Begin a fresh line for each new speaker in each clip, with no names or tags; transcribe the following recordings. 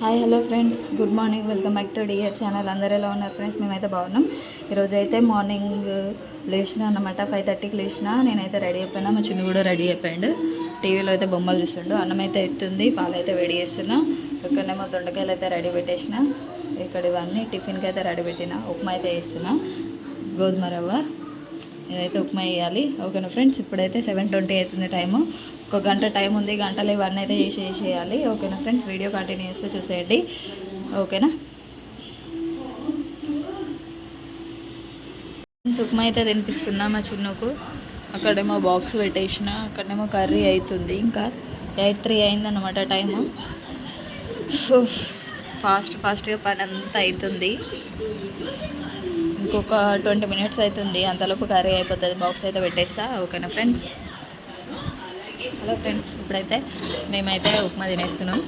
Hi hello friends good morning welcome back to dear channel అందరు ఎలా ఉన్నారు friends మేమైతే బాగున్నాం. ఈరోజు అయితే మార్నింగ్ uh, లేచిన అన్నమాట. ఫైవ్ థర్టీకి లేచిన. నేనైతే రెడీ అయిపోయినా. మా చిన్న కూడా రెడీ అయిపోయాడు. టీవీలో అయితే బొమ్మలు చూస్తుండు. అన్నం అయితే ఎత్తుంది. పాలు అయితే వేడి చేస్తున్నా. ఇక్కడనేమో దొండకాయలు అయితే రెడీ పెట్టేసిన. ఇక్కడ ఇవన్నీ టిఫిన్కి అయితే రెడీ పెట్టిన. ఉప్మా అయితే వేస్తున్నా గోధుమ రవ్వ. ఇదైతే ఉప్మా వేయాలి ఓకేనా ఫ్రెండ్స్? ఇప్పుడైతే సెవెన్ ట్వంటీ అవుతుంది టైము. ఒక గంట టైం ఉంది. గంటలో ఇవన్నీ అయితే చేసి చేసేయాలి ఓకేనా ఫ్రెండ్స్? వీడియో కంటిన్యూ చేస్తే చూసేయండి. ఓకేనా? ఫ్రెండ్స్ ఉప్మా అయితే తినిపిస్తున్నా మా చిన్నకు. అక్కడేమో బాక్స్ పెట్టేసిన. అక్కడేమో కర్రీ అవుతుంది. ఇంకా ఎయిట్ త్రీ అయిందనమాట టైము. ఫాస్ట్ ఫాస్ట్గా పని అంతా అవుతుంది. ఇంకొక ట్వంటీ మినిట్స్ అవుతుంది అంతలోపు కర్రీ అయిపోతుంది బాక్స్ అయితే పెట్టేస్తా ఓకేనా ఫ్రెండ్స్? హలో ఫ్రెండ్స్ ఇప్పుడైతే మేమైతే ఉప్మా తినేస్తున్నాం.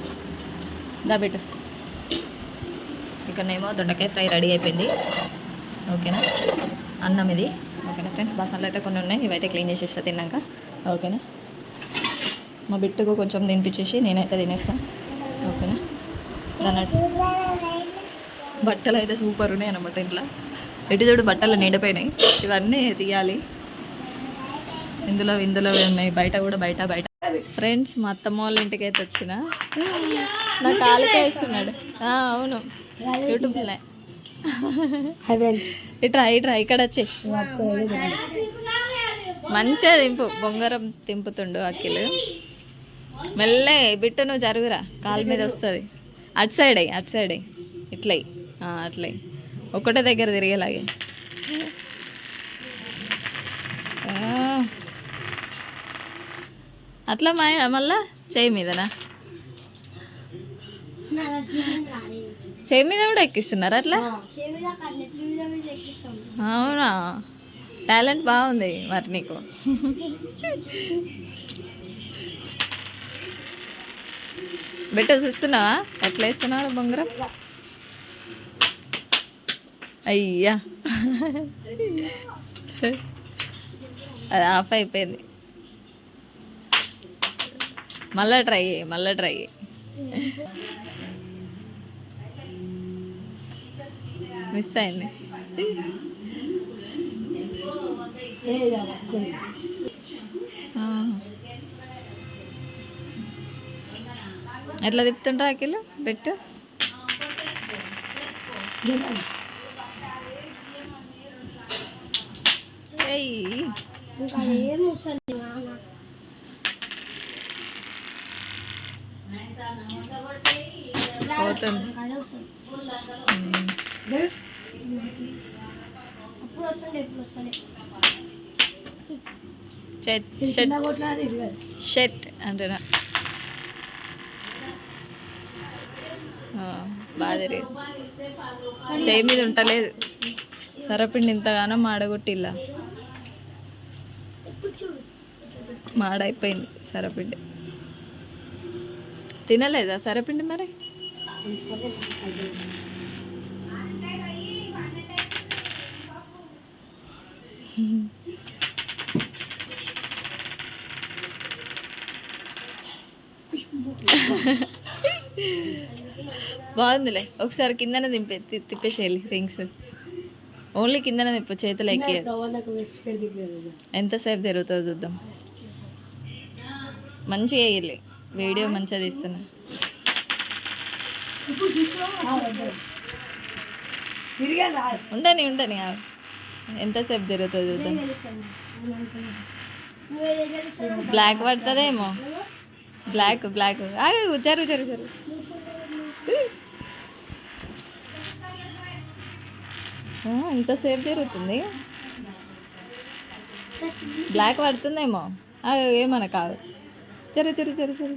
దాబెట్టు ఇక్కడనేమో దొండకాయ ఫ్రై రెడీ అయిపోయింది. ఓకేనా? అన్నం ఇది. ఓకేనా ఫ్రెండ్స్ బాసనలు అయితే కొన్ని ఉన్నాయి ఇవైతే క్లీన్ చేసేస్తా తిన్నాక. ఓకేనా? మా బిట్టుకు కొంచెం తినిపించేసి నేనైతే తినేస్తాను ఓకేనా? దాని బట్టలు అయితే సూపర్ ఉన్నాయి అన్నమాట ఇంట్లో. ఎటు చూడు బట్టలు నిండిపోయినాయి. ఇవన్నీ తీయాలి. ఇందులో ఇందులో ఉన్నాయి. బయట కూడా బయట బయట. ఫ్రెండ్స్ మా అత్తమ్మ వాళ్ళ ఇంటికి అయితే వచ్చిన. నా కాలికే వేస్తున్నాడు ఆ, అవును. యూట్యూబ్లో ఇట్రా ఇట్రా ఇక్కడ వచ్చి. మంచిగా దింపు. బొంగరం తింపుతుండు అఖిల్. మెల్లే బిట్టు నువ్వు జరుగురా. కాలు మీద వస్తుంది. అటు సైడ్ అయ్యి అటు సైడ్ అయ్యి ఇట్లయి అట్లయి ఒకటే దగ్గర తిరిగేలాగే. అట్లా మా మళ్ళా చేయి మీదనా? చేయి మీద కూడా ఎక్కిస్తున్నారు అట్లా? అవునా? టాలెంట్ బాగుంది మరి నీకు. బిడ్డ చూస్తున్నావా? ఎట్లా వేస్తున్నావు బొంగరం? అయ్యా. అది ఆఫ్ అయిపోయింది. మళ్ళీ ట్రై చేయి మళ్ళీ ట్రై చేయి. మిస్ అయింది. ఎట్లా తిప్పుతుంటారు అఖిల్? పెట్టు. ఏయ్ షెట్ ఆ, బాగా జరిగింది చేయి మీద ఉంటలేదు. సరపిండి ఇంతగానో మాడగొట్టిల్లా మాడైపోయింది సరపిండి తినలేదా సరపిండి మరి బాగుందిలే ఒకసారి కిందనే దింపే తి- తిప్పేసేయాలి రింగ్స్ ఓన్లీ కిందనే తిప్పు చేతులు ఎక్కి. ఎంతసేపు జరుగుతుందో చూద్దాం. మంచిగా వేయాలి. వీడియో మంచిగా తీస్తున్నా. ఉండని ఉండని. ఎంతసేపు జరుగుతుందో చూద్దాం. బ్లాక్ పడుతుందేమో. బ్లాక్ బ్లాక్ ఆగు జరుగు ఇంతసేపు జరుగుతుంది బ్లాక్ పడుతుందేమో. ఏమన్నా కాదు. జరు జరు జరు జరు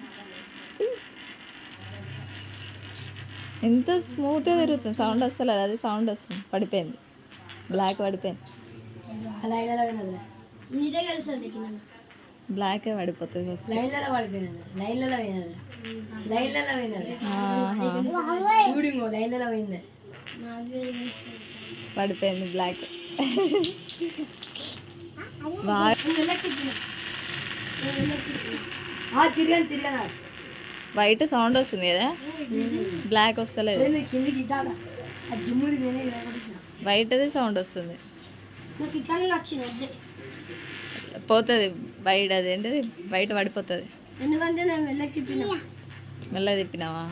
ఎంత స్మూత్గా తిరుగుతుంది. సౌండ్ వస్తలేదు. అది సౌండ్ వస్తుంది. పడిపోయింది. బ్లాక్ పడిపోయింది. బ్లాక్ పడిపోతుంది ఫస్ట్
లైన్లలో పడిపోయినది లైన్లలో పోయినది లైన్లలో పోయినది
ఆహా.
షూటింగ్ లైన్లలో పోయింది
పడిపోయింది బ్లాక్ వైట్ సౌండ్ వస్తుంది కదా? బ్లాక్ వస్తలేదు. వైట్ది సౌండ్ వస్తుంది. పోతుంది బయట అది ఏంటిది? బయట పడిపోతుంది.
ఎందుకంటే నేను వెళ్ళకి తిప్పిన.
మెల్లగా తిప్పినావా?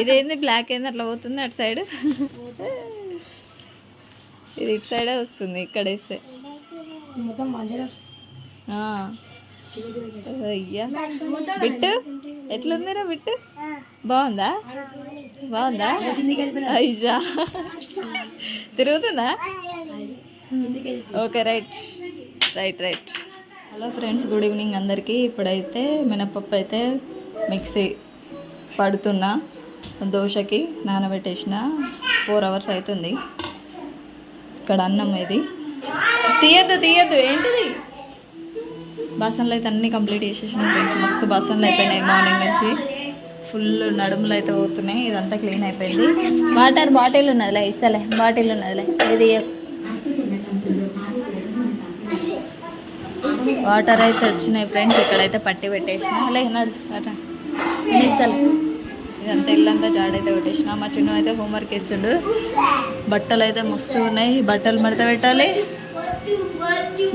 ఇదేంది బ్లాక్ ఏంది అట్లా పోతుంది అటు సైడ్ ఇది ఇటు సైడే వస్తుంది ఇక్కడ వేస్తే.
మొత్తం.
అయ్యా. బిట్టు? ఎట్లుందిరా బిట్టు? బాగుందా? బాగుందా? అయ్యా. తిరుగుతుందా? Okay right. Right right. Hello friends good evening అందరికీ. ఇప్పుడైతే మినపప్పు అయితే మిక్సీ పడుతున్నా. దోశకి నానబెట్టేసిన. ఫోర్ అవర్స్ అవుతుంది. ఇక్కడ అన్నం ఇది. తీయద్దు తీయద్దు. ఏంటిది? బసన్లు అయితే అన్నీ కంప్లీట్ చేసేసిన ఫ్రెండ్స్. మస్తు బసన్లు అయిపోయినాయి మార్నింగ్ నుంచి. ఫుల్ నడుములు అయితే పోతున్నాయి. ఇదంతా క్లీన్ అయిపోయింది. వాటర్ బాటిల్ ఉన్నదిలే ఇస్తలే. బాటిల్ ఉన్నదిలే. ఇది వాటర్ అయితే వచ్చినాయి ఫ్రెండ్స్. ఇక్కడైతే పట్టి పెట్టేసిన. లే నడు అట్లా ఇస్తాలే. ఇదంతా ఇల్లంతా జాడైతే పెట్టేసిన మా చిన్న అయితే హోంవర్క్ ఇస్తుండు బట్టలు అయితే మస్తు ఉన్నాయి. బట్టలు మడత పెట్టాలి.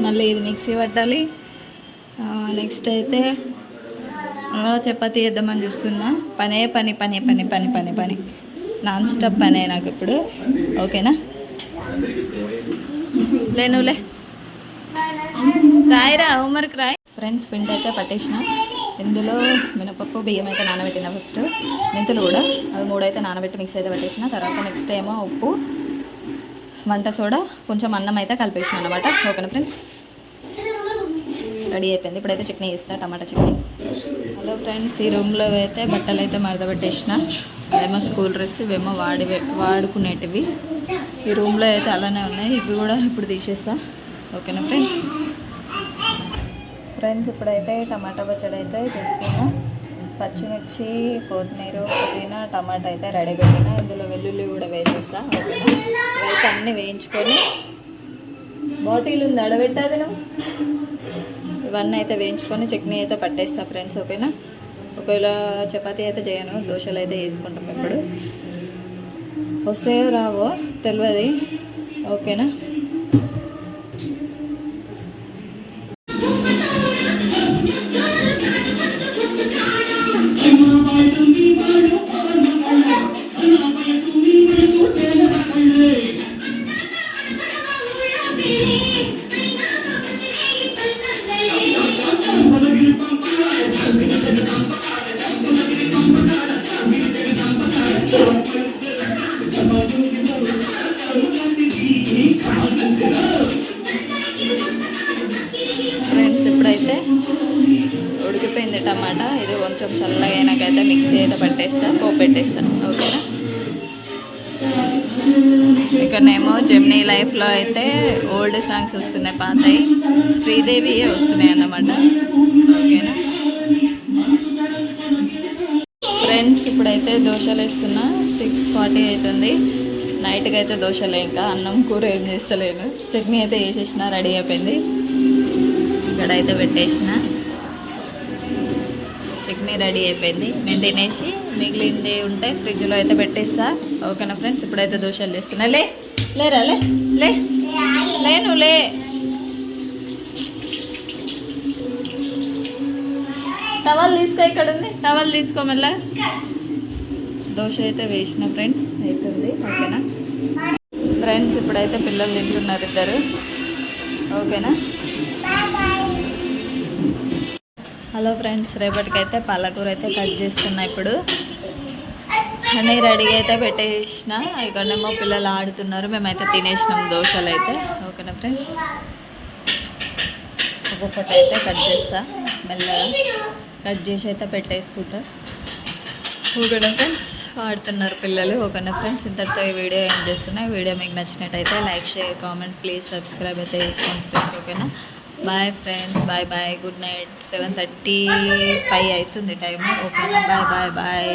మళ్ళీ ఇది మిక్సీ పట్టాలి. నెక్స్ట్ అయితే చపాతి వేద్దామని చూస్తున్నా. పనే పని పని పని పని పని పని. నాన్ స్టాప్ పనే నాకు ఇప్పుడు. ఓకేనా? లేనులే రాయిరా హోంవర్క్ రాయ్. ఫ్రెండ్స్ పిండి అయితే పట్టేసిన. ఇందులో మినపప్పు బియ్యం అయితే నానబెట్టిన ఫస్ట్ మెంతులు కూడా. అవి మూడైతే నానబెట్టి మిక్స్ అయితే పట్టేసిన. తర్వాత నెక్స్ట్ ఏమో ఉప్పు వంట సోడా కొంచెం అన్నం అయితే కలిపేసిన అనమాట ఓకేనా ఫ్రెండ్స్ రెడీ అయిపోయింది. ఇప్పుడైతే చట్నీ ఇస్తా టమాటా చట్నీ. హలో ఫ్రెండ్స్ ఈ రూమ్లో అయితే బట్టలు అయితే మరదబెట్టేసిన పెట్టేసిన. అదేమో స్కూల్ డ్రెస్ ఇవేమో వాడి వాడుకునేటివి. ఈ రూమ్లో అయితే అలానే ఉన్నాయి. ఇవి కూడా ఇప్పుడు తీసేస్తా. ఓకేనా ఫ్రెండ్స్ ఫ్రెండ్స్ ఇప్పుడైతే టమాటా పచ్చడి అయితే చేస్తున్నా పచ్చిమిర్చి కొత్తిమీర పుదీనా టమాటా అయితే రెడీ పెట్టిన. ఇందులో వెల్లుల్లి కూడా వేసేస్తా ఓకేనా? ఇవైతే అన్నీ వేయించుకొని బాటిల్ ఉంది అడబెట్టాది నువ్వు? ఇవన్నీ అయితే వేయించుకొని చట్నీ అయితే పట్టేస్తా ఫ్రెండ్స్ ఓకేనా? ఒకవేళ చపాతీ అయితే చేయను దోశలు అయితే వేసుకుంటాం ఇప్పుడు వస్తాయో రావో తెలియదు ఓకేనా? పెట్టేస్తాను. ఓకేనా? ఇక్కడనేమో జెమ్నీ లైఫ్లో అయితే ఓల్డ్ సాంగ్స్ వస్తున్నాయి పాతయి. శ్రీదేవియే వస్తున్నాయి అన్నమాట. ఓకేనా? ఫ్రెండ్స్ ఇప్పుడైతే దోశలు వేస్తున్నా. సిక్స్ ఫార్టీ అవుతుంది నైట్కి అయితే దోశలే ఇంకా. అన్నం కూర ఏం చేస్తలేను. చట్నీ అయితే వేసేసిన రెడీ అయిపోయింది. ఇక్కడైతే పెట్టేసిన. చట్నీ రెడీ అయిపోయింది. నేను తినేసి మిగిలింది ఉంటే ఫ్రిడ్జ్లో అయితే పెట్టేస్తా. ఓకేనా ఫ్రెండ్స్? ఇప్పుడైతే దోశలు చేస్తున్నా. లే లేరా? లే లే. లేను లే. టవల్ తీసుకో ఇక్కడ ఉంది టవల్ తీసుకో మళ్ళా దోశ అయితే వేసిన ఫ్రెండ్స్ అవుతుంది ఓకేనా? ఫ్రెండ్స్ ఇప్పుడైతే పిల్లలు తింటున్నారు ఇద్దరు. ఓకేనా? హలో ఫ్రెండ్స్ రేపటికైతే పాలకూర అయితే కట్ చేస్తున్నా ఇప్పుడు. అన్నీ రెడీగా అయితే పెట్టేసిన ఇక్కడనేమో పిల్లలు ఆడుతున్నారు. మేమైతే తినేసినాం దోశలు అయితే ఓకేనా ఫ్రెండ్స్ ఒక్కొక్కటి అయితే కట్ చేస్తా. మెల్లగా కట్ చేసి అయితే పెట్టేసుకుంటా. ఓకేనా ఫ్రెండ్స్ ఆడుతున్నారు పిల్లలు. ఓకేనా ఫ్రెండ్స్ ఇంతటితో ఈ వీడియో ఏం చేస్తున్నా. వీడియో మీకు నచ్చినట్టయితే like share comment please subscribe అయితే చేసుకోండి ఫ్రెండ్స్ ఓకేనా? Bye friends bye bye good night seven thirty five అవుతుంది టైము. ఓకేనా బాయ్ బాయ్ బాయ్